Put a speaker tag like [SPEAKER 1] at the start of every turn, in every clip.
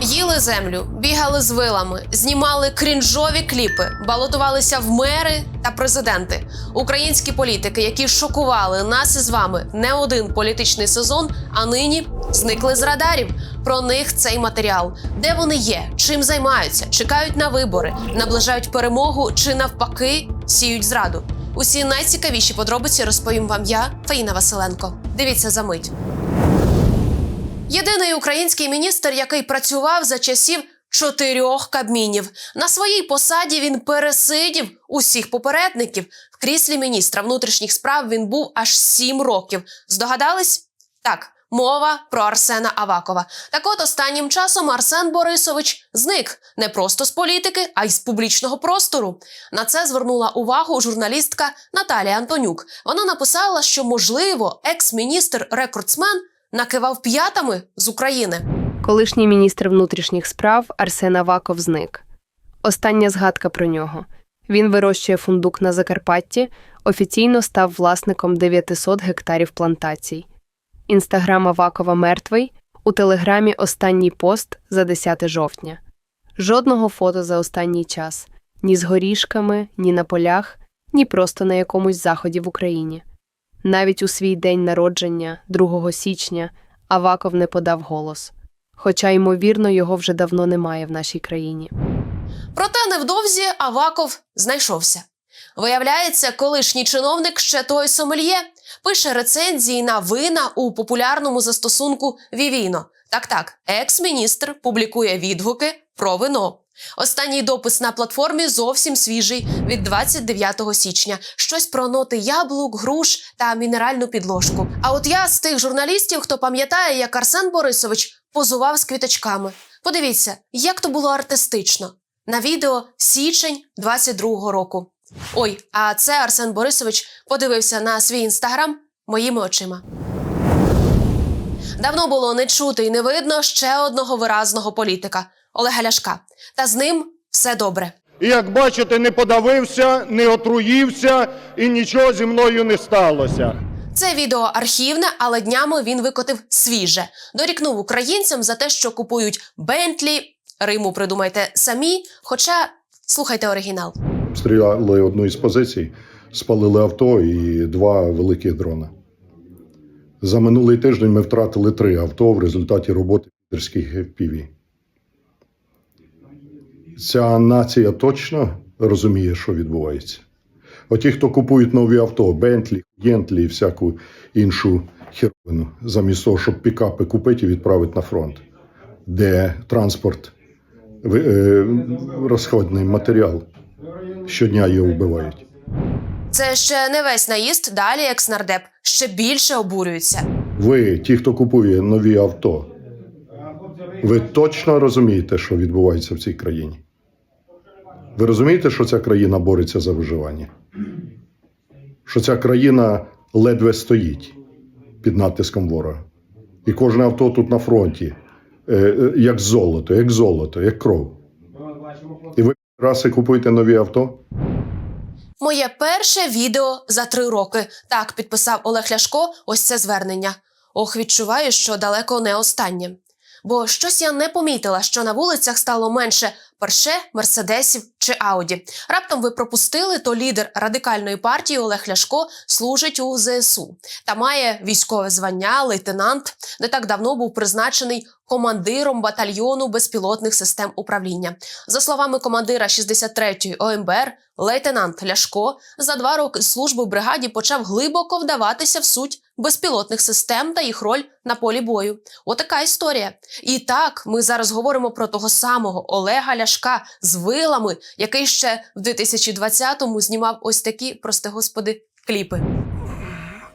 [SPEAKER 1] Їли землю, бігали з вилами, знімали крінжові кліпи, балотувалися в мери та президенти. Українські політики, які шокували нас із вами не один політичний сезон, а нині зникли з радарів. Про них цей матеріал. Де вони є, чим займаються, чекають на вибори, наближають перемогу чи навпаки сіють зраду. Усі найцікавіші подробиці розповім вам я, Фаїна Василенко. Дивіться за мить. Єдиний український міністр, який працював за часів чотирьох кабмінів. На своїй посаді він пересидів усіх попередників. В кріслі міністра внутрішніх справ він був аж сім років. Здогадались? Так. Мова про Арсена Авакова. Так от останнім часом Арсен Борисович зник не просто з політики, а й з публічного простору. На це звернула увагу журналістка Наталія Антонюк. Вона написала, що можливо екс-міністр рекордсмен накивав п'ятами з України.
[SPEAKER 2] Колишній міністр внутрішніх справ Арсен Аваков зник. Остання згадка про нього. Він вирощує фундук на Закарпатті, офіційно став власником 900 гектарів плантацій. Інстаграм Авакова мертвий. У телеграмі останній пост за 10 жовтня. Жодного фото за останній час ні з горішками, ні на полях, ні просто на якомусь заході в Україні. Навіть у свій день народження, 2 січня, Аваков не подав голос. Хоча, ймовірно, його вже давно немає в нашій країні.
[SPEAKER 1] Проте невдовзі Аваков знайшовся. Виявляється, колишній чиновник ще той сомельє пише рецензії на вина у популярному застосунку Вівіно. Так, так, екс-міністр публікує відгуки про вино. Останній допис на платформі зовсім свіжий від 29 січня. Щось про ноти яблук, груш та мінеральну підложку. А от я з тих журналістів, хто пам'ятає, як Арсен Борисович позував з квіточками. Подивіться, як то було артистично. На відео січень 22-го року. Ой, а це Арсен Борисович подивився на свій інстаграм моїми очима. Давно було не чути і не видно ще одного виразного політика Олега Ляшка. Та з ним все добре.
[SPEAKER 3] І як бачите, не подавився, не отруївся і нічого зі мною не сталося.
[SPEAKER 1] Це відео архівне, але днями він викотив свіже. Дорікнув українцям за те, що купують Бентлі. Риму придумайте самі. Хоча слухайте оригінал.
[SPEAKER 4] Обстріляли одну із позицій, спалили авто і два великих дрона. За минулий тиждень ми втратили три авто в результаті роботи підерських FPV. Ця нація точно розуміє, що відбувається. Оті, хто купують нові авто, Бентлі, Єнтлі і всяку іншу херовину, замість того, щоб пікапи купити і відправити на фронт, де транспорт, е, розходний матеріал. Щодня його вбивають.
[SPEAKER 1] Це ще не весь наїзд. Далі екс-нардеп ще більше обурюється.
[SPEAKER 4] Ви, ті, хто купує нові авто, ви точно розумієте, що відбувається в цій країні? Ви розумієте, що ця країна бореться за виживання? Що ця країна ледве стоїть під натиском ворога. І кожне авто тут на фронті, е, е, як золото, як золото, як кров. І ви раси купуєте нові авто?
[SPEAKER 1] Моє перше відео за три роки. Так підписав Олег Ляшко. Ось це звернення. Ох, відчуваю, що далеко не останнє. Бо щось я не помітила, що на вулицях стало менше Порше, Мерседесів чи Ауді. Раптом ви пропустили, то лідер радикальної партії Олег Ляшко служить у ЗСУ та має військове звання, лейтенант, не так давно був призначений командиром батальйону безпілотних систем управління. За словами командира 63-ї ОМБР, лейтенант Ляшко за два роки служби в бригаді почав глибоко вдаватися в суть безпілотних систем та їх роль на полі бою. Отака історія. І так, ми зараз говоримо про того самого Олега Ляшка з вилами, який ще в 2020-му знімав ось такі, прости господи, кліпи.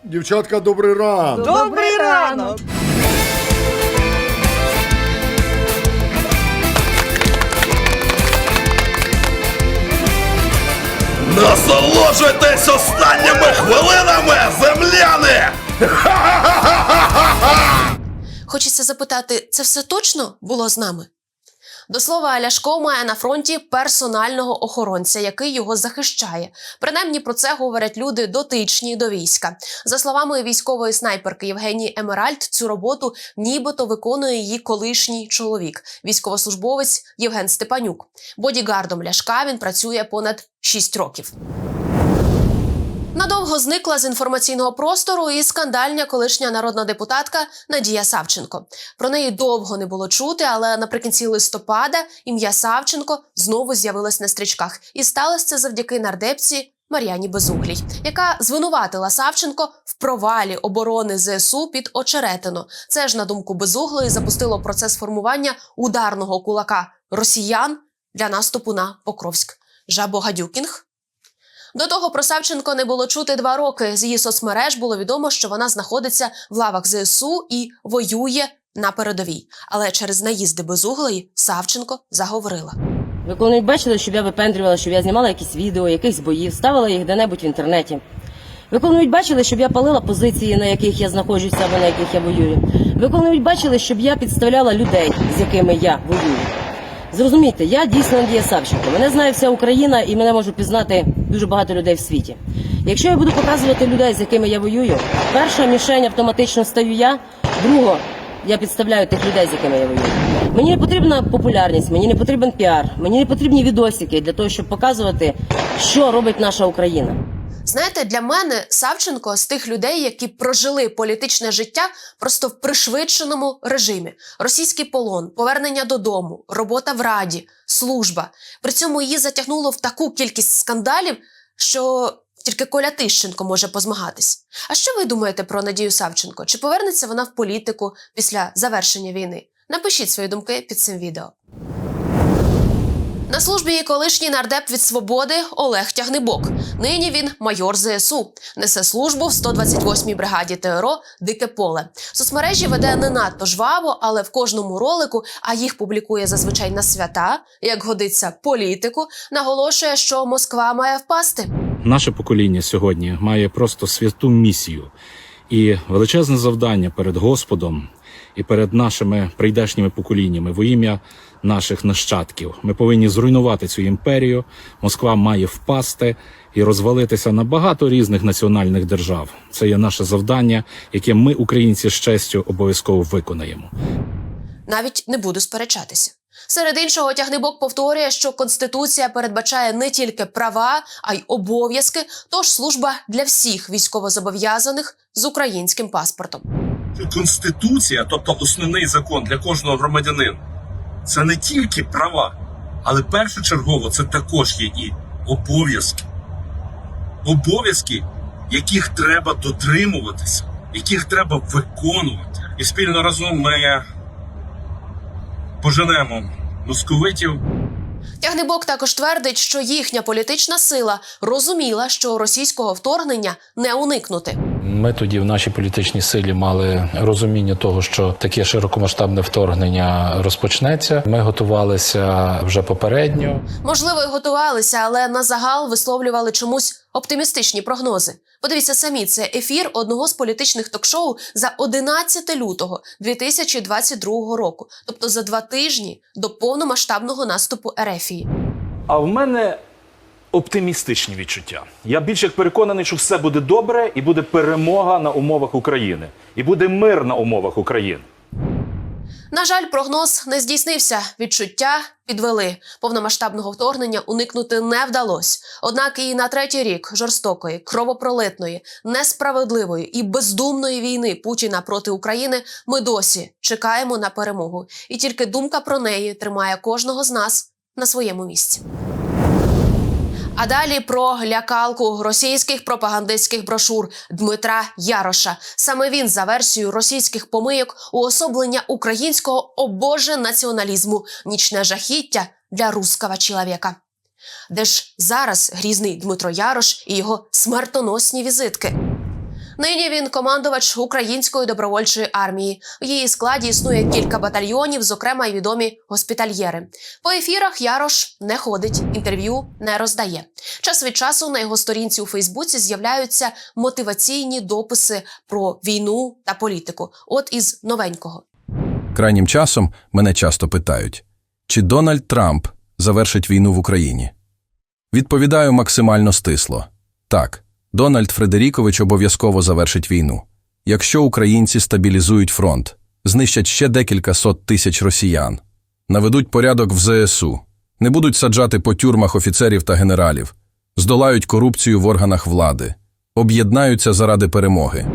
[SPEAKER 3] Дівчатка, добрий ранок.
[SPEAKER 5] Добрий ранок!
[SPEAKER 6] Насолоджуйтесь останніми хвилинами!
[SPEAKER 1] Хочеться запитати, це все точно було з нами? До слова, Ляшко має на фронті персонального охоронця, який його захищає. Принаймні про це говорять люди дотичні до війська. За словами військової снайперки Євгенії Емеральд, цю роботу нібито виконує її колишній чоловік, військовослужбовець Євген Степанюк. Бодігардом Ляшка він працює понад 6 років. Надовго зникла з інформаційного простору і скандальня колишня народна депутатка Надія Савченко. Про неї довго не було чути, але наприкінці листопада ім'я Савченко знову з'явилось на стрічках, і сталося це завдяки нардепці Мар'яні Безуглій, яка звинуватила Савченко в провалі оборони ЗСУ під очеретино. Це ж на думку Безуглої запустило процес формування ударного кулака росіян для наступу на Покровськ. Жабо Гадюкінг до того про Савченко не було чути два роки. З її соцмереж було відомо, що вона знаходиться в лавах ЗСУ і воює на передовій. Але через наїзди безуглої Савченко заговорила.
[SPEAKER 5] Ви коли-небудь бачили, щоб я випендрювала, щоб я знімала якісь відео, якихось боїв, ставила їх де-небудь в інтернеті. Ви коли-небудь бачили, щоб я палила позиції, на яких я знаходжуся або на яких я воюю. Ви коли-небудь бачили, щоб я підставляла людей, з якими я воюю. Зрозумійте, я дійсно Надія Савченко. Мене знає вся Україна і мене можуть пізнати дуже багато людей в світі. Якщо я буду показувати людей, з якими я воюю, перша мішень автоматично стаю я, друга я підставляю тих людей, з якими я воюю. Мені не потрібна популярність, мені не потрібен піар, мені не потрібні відосики для того, щоб показувати, що робить наша Україна.
[SPEAKER 1] Знаєте, для мене Савченко з тих людей, які прожили політичне життя просто в пришвидшеному режимі: російський полон, повернення додому, робота в раді, служба. При цьому її затягнуло в таку кількість скандалів, що тільки Коля Тищенко може позмагатись. А що ви думаєте про Надію Савченко? Чи повернеться вона в політику після завершення війни? Напишіть свої думки під цим відео. На службі є колишній нардеп від свободи Олег Тягнебок. Нині він майор ЗСУ. Несе службу в 128-й бригаді ТРО Дике поле. Соцмережі веде не надто жваво, але в кожному ролику, а їх публікує зазвичай на свята, як годиться політику, наголошує, що Москва має впасти.
[SPEAKER 7] Наше покоління сьогодні має просто святу місію і величезне завдання перед Господом і перед нашими прийдешніми поколіннями во ім'я наших нащадків. Ми повинні зруйнувати цю імперію. Москва має впасти і розвалитися на багато різних національних держав. Це є наше завдання, яке ми, українці, з честю обов'язково виконаємо.
[SPEAKER 1] Навіть не буду сперечатися. Серед іншого, тягнебок повторює, що конституція передбачає не тільки права, а й обов'язки, тож служба для всіх військовозобов'язаних з українським паспортом.
[SPEAKER 6] Конституція, тобто основний закон для кожного громадянина, це не тільки права, але першочергово це також є і обов'язки. Обов'язки, яких треба дотримуватися, яких треба виконувати. І спільно разом ми поженемо московитів
[SPEAKER 1] Тягнебок також твердить, що їхня політична сила розуміла, що російського вторгнення не уникнути.
[SPEAKER 8] Ми тоді в нашій політичній силі мали розуміння того, що таке широкомасштабне вторгнення розпочнеться. Ми готувалися вже попередньо.
[SPEAKER 1] Можливо, й готувалися, але на загал висловлювали чомусь оптимістичні прогнози. Подивіться самі, це ефір одного з політичних ток-шоу за 11 лютого 2022 року, тобто за два тижні до повномасштабного наступу Ерефії.
[SPEAKER 9] А в мене оптимістичні відчуття. Я більш як переконаний, що все буде добре і буде перемога на умовах України, і буде мир на умовах України.
[SPEAKER 1] На жаль, прогноз не здійснився. Відчуття підвели. Повномасштабного вторгнення уникнути не вдалося. Однак і на третій рік жорстокої, кровопролитної, несправедливої і бездумної війни Путіна проти України ми досі чекаємо на перемогу. І тільки думка про неї тримає кожного з нас на своєму місці. А далі про лякалку російських пропагандистських брошур Дмитра Яроша. Саме він за версією російських помийок уособлення українського обоже націоналізму, нічне жахіття для руского чоловіка. Де ж зараз грізний Дмитро Ярош і його смертоносні візитки? Нині він командувач української добровольчої армії. В її складі існує кілька батальйонів, зокрема й відомі госпітальєри. По ефірах Ярош не ходить, інтерв'ю не роздає. Час від часу на його сторінці у Фейсбуці з'являються мотиваційні дописи про війну та політику. От із новенького.
[SPEAKER 10] Крайнім часом мене часто питають, чи Дональд Трамп завершить війну в Україні? Відповідаю максимально стисло. Так, Дональд Фредерікович обов'язково завершить війну. Якщо українці стабілізують фронт, знищать ще декілька сот тисяч росіян, наведуть порядок в ЗСУ, не будуть саджати по тюрмах офіцерів та генералів, здолають корупцію в органах влади, об'єднаються заради перемоги.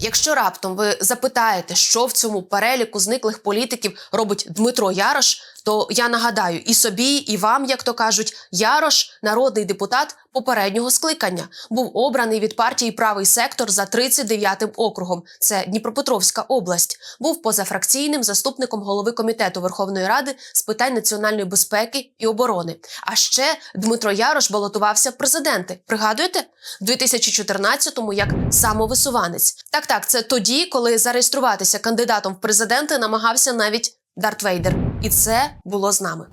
[SPEAKER 1] Якщо раптом ви запитаєте, що в цьому переліку зниклих політиків робить Дмитро Ярош, то я нагадаю і собі, і вам, як то кажуть, Ярош, народний депутат попереднього скликання, був обраний від партії Правий сектор за 39-м округом. Це Дніпропетровська область. Був позафракційним заступником голови комітету Верховної Ради з питань національної безпеки і оборони. А ще Дмитро Ярош балотувався в президенти. Пригадуєте? В 2014-му як самовисуванець. Так, так, це тоді, коли зареєструватися кандидатом в президенти намагався навіть Дарт Вейдер. І це було з нами.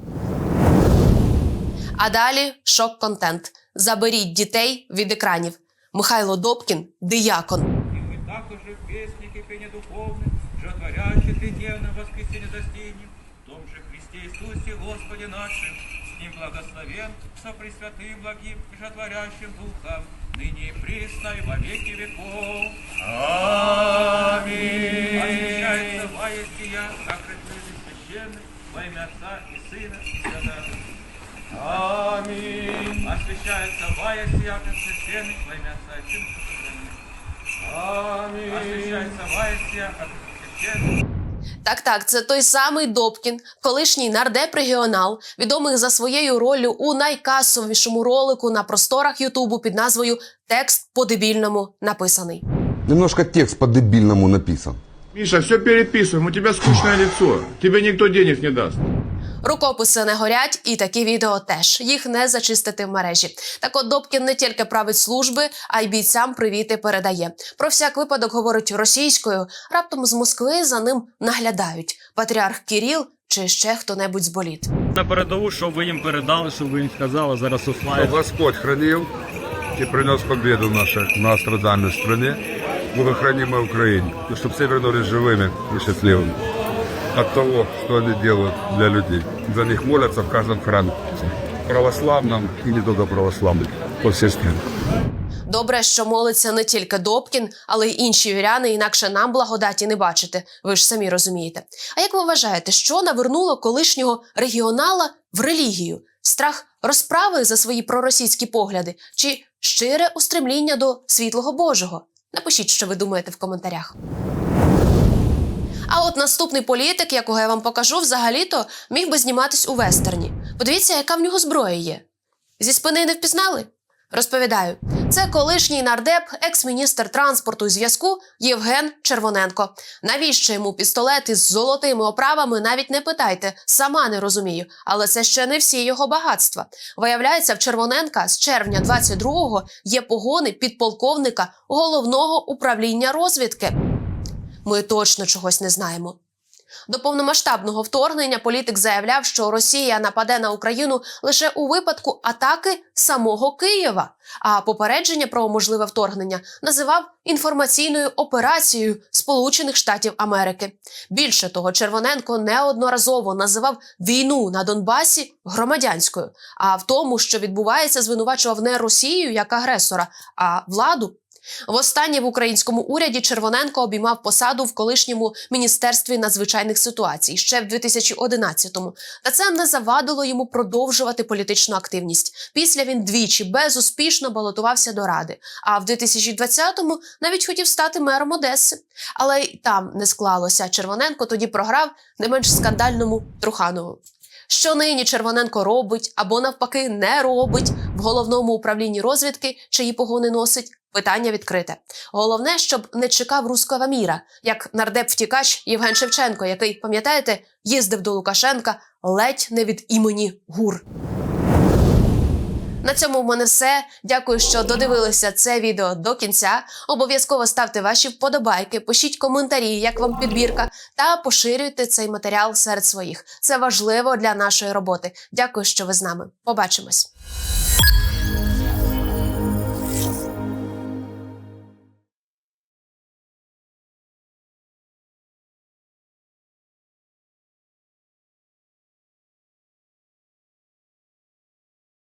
[SPEAKER 1] А далі шок-контент. Заберіть дітей від екранів. Михайло Добкін, диякон.
[SPEAKER 11] Мы також песники пение духовны, животворящие третьевно воскресенье достигнем, в том же Христе Иисусе Господе нашим, с Ним благословен, со Пресвятым благим и животворящим Духом, ныне и присно и во веки веков. Аминь. и Сына и Святого Духа. Аминь. Освящается воестия, как священный, во имя Отца и Сына и Святого Духа. Освящается воістя, а священник.
[SPEAKER 1] Так, так, це той самий Добкін, колишній нардеп регіонал, відомий за своєю роллю у найкасовішому ролику на просторах Ютубу під назвою Текст по-дебільному написаний.
[SPEAKER 12] Немножко текст по-дебильному написан.
[SPEAKER 3] Міша, все переписуємо, у тебе скучне лицо. Тебе ніхто денег не дасть.
[SPEAKER 1] Рукописи не горять, і такі відео теж їх не зачистити в мережі. Так от Добкін не тільки править служби, а й бійцям привіти передає. Про всяк випадок говорить російською. Раптом з Москви за ним наглядають патріарх Кіріл чи ще хто-небудь з боліт.
[SPEAKER 11] На передову, щоб ви їм передали, щоб ви їм сказали, зараз
[SPEAKER 12] Щоб
[SPEAKER 11] уславить.
[SPEAKER 12] Господь хранил и принес победу в нашей многострадальной стране, благохранимой Украине, и чтобы все вернулись живыми и счастливыми от того, что они делают для людей. За них молятся в каждом храме, православном и не только православном, по всей стране.
[SPEAKER 1] Добре, що молиться не тільки Добкін, але й інші віряни, інакше нам благодаті не бачити. Ви ж самі розумієте. А як ви вважаєте, що навернуло колишнього регіонала в релігію? Страх розправи за свої проросійські погляди чи щире устремління до світлого Божого? Напишіть, що ви думаєте в коментарях. А от наступний політик, якого я вам покажу, взагалі-то міг би зніматись у вестерні. Подивіться, яка в нього зброя є. Зі спини не впізнали? Розповідаю, це колишній нардеп, екс-міністр транспорту і зв'язку Євген Червоненко. Навіщо йому пістолет із золотими оправами? Навіть не питайте, сама не розумію. Але це ще не всі його багатства. Виявляється, в Червоненка з червня 22-го є погони підполковника головного управління розвідки. Ми точно чогось не знаємо. До повномасштабного вторгнення політик заявляв, що Росія нападе на Україну лише у випадку атаки самого Києва. А попередження про можливе вторгнення називав інформаційною операцією Сполучених Штатів Америки. Більше того, Червоненко неодноразово називав війну на Донбасі громадянською. А в тому, що відбувається, звинувачував не Росію як агресора, а владу. Востаннє в українському уряді Червоненко обіймав посаду в колишньому міністерстві надзвичайних ситуацій ще в 2011-му. Та це не завадило йому продовжувати політичну активність. Після він двічі безуспішно балотувався до ради. А в 2020-му навіть хотів стати мером Одеси. Але й там не склалося. Червоненко тоді програв не менш скандальному Труханову. Що нині Червоненко робить або навпаки не робить в головному управлінні розвідки, чиї погони носить? Питання відкрите. Головне, щоб не чекав руского міра, як нардеп втікач Євген Шевченко, який, пам'ятаєте, їздив до Лукашенка ледь не від імені ГУР. На цьому в мене все. Дякую, що додивилися це відео до кінця. Обов'язково ставте ваші вподобайки, пишіть коментарі, як вам підбірка, та поширюйте цей матеріал серед своїх. Це важливо для нашої роботи. Дякую, що ви з нами. Побачимось.